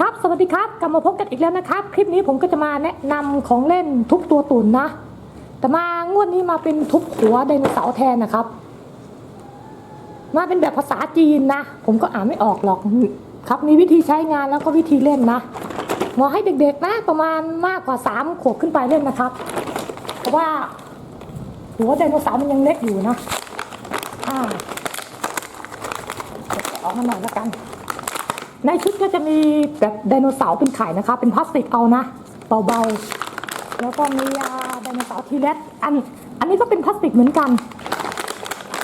ครับ สวัสดีครับ กลับมาพบกันอีกแล้วนะครับ คลิปนี้ผมก็จะมาแนะนำของเล่นทุบตัวตุ่นนะ แต่มางวดนี้มาเป็นทุบหัวไดโนเสาร์แทนนะครับ มาเป็นแบบภาษาจีนนะ ผมก็อ่านไม่ออกหรอก ครับ มีวิธีใช้งานแล้วก็วิธีเล่นนะหมาะให้เด็กๆนะประมาณมากกว่าสามขวบขึ้นไปเล่นนะครับ เพราะว่าหัวไดโนเสาร์มันยังเล็กอยู่นะ อ่าเออกมาหน่อยละกัน ในชุดก็จะมีแบบไดโนเสาร์เป็นไข่นะคะ เป็นพลาสติกเอานะ เบาๆ แล้วก็มีอ่าไดโนเสาร์ทีเล็อัน อันนี้ก็เป็นพลาสติกเหมือนกัน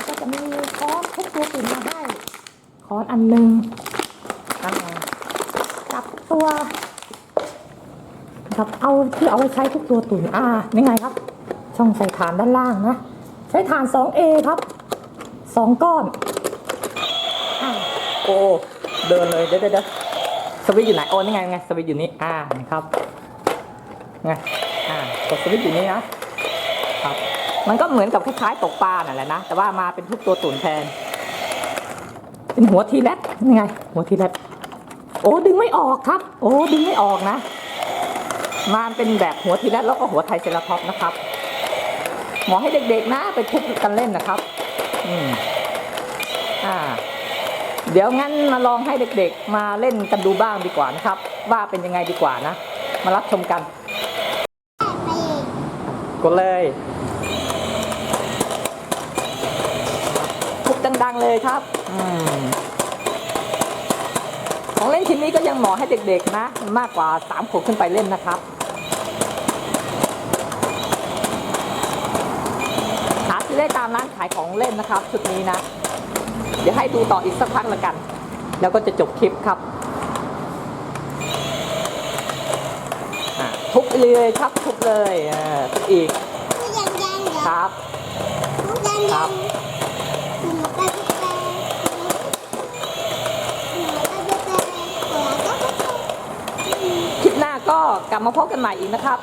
ก็จะมีค้อนทุกตัวตุ่นมาให้ค้อนอันหนึ่งกับตัวนะครับเอาที่เอาไว้ใช้ทุกตัวตุ่นอ่านี่ไงครับ ช่องใส่ฐานด้านล่างนะ ใช้ฐาน 2A ครับสองก้อนอโอ้ เดินเลยเดี๋ยวเดี๋ยวสวิตอยู่ไหนโอ้นี่ไงไงสวิตอยู่นี่อ่านะครับไงอ่ากดสวิตอยู่นี่นะครับมันก็เหมือนกับคล้ายๆตกปลานั่นแหละนะ แต่ว่ามาเป็นทุกตัวตุ่นแทน เป็นหัวทีแรกนี่ไง หัวทีแรกโอ้ดึงไม่ออกครับ โอ้ดึงไม่ออกนะมาเป็นแบบหัวทีแรกแล้วก็หัวไทยเซราท็อปนะครับหมาะให้เด็กๆนะไปทุบกันเล่นนะครับ อืมอ่า เดี๋ยวงั้นมาลองให้เด็กๆ มาเล่นกันดูบ้างดีกว่านะครับ ว่าเป็นยังไงดีกว่านะ มารับชมกัน กดเลยทุบดังๆเลยครับอของเล่นชิ้นนี้ก็ยังเหมาะให้เด็กๆนะ มากกว่า3ขวบขึ้นไปเล่นนะครับหาซื้อได้ตามร้านขายของเล่นนะครับชุดนี้นะ เดี๋ยวให้ดูต่ออีกสักพักละกัน แล้วก็จะจบคลิปครับอะทุบเลยครับทุบเลยอ่าทุบอีกครับครับคลิปหน้าก็กลับมาพบกันใหม่อีกนะครับ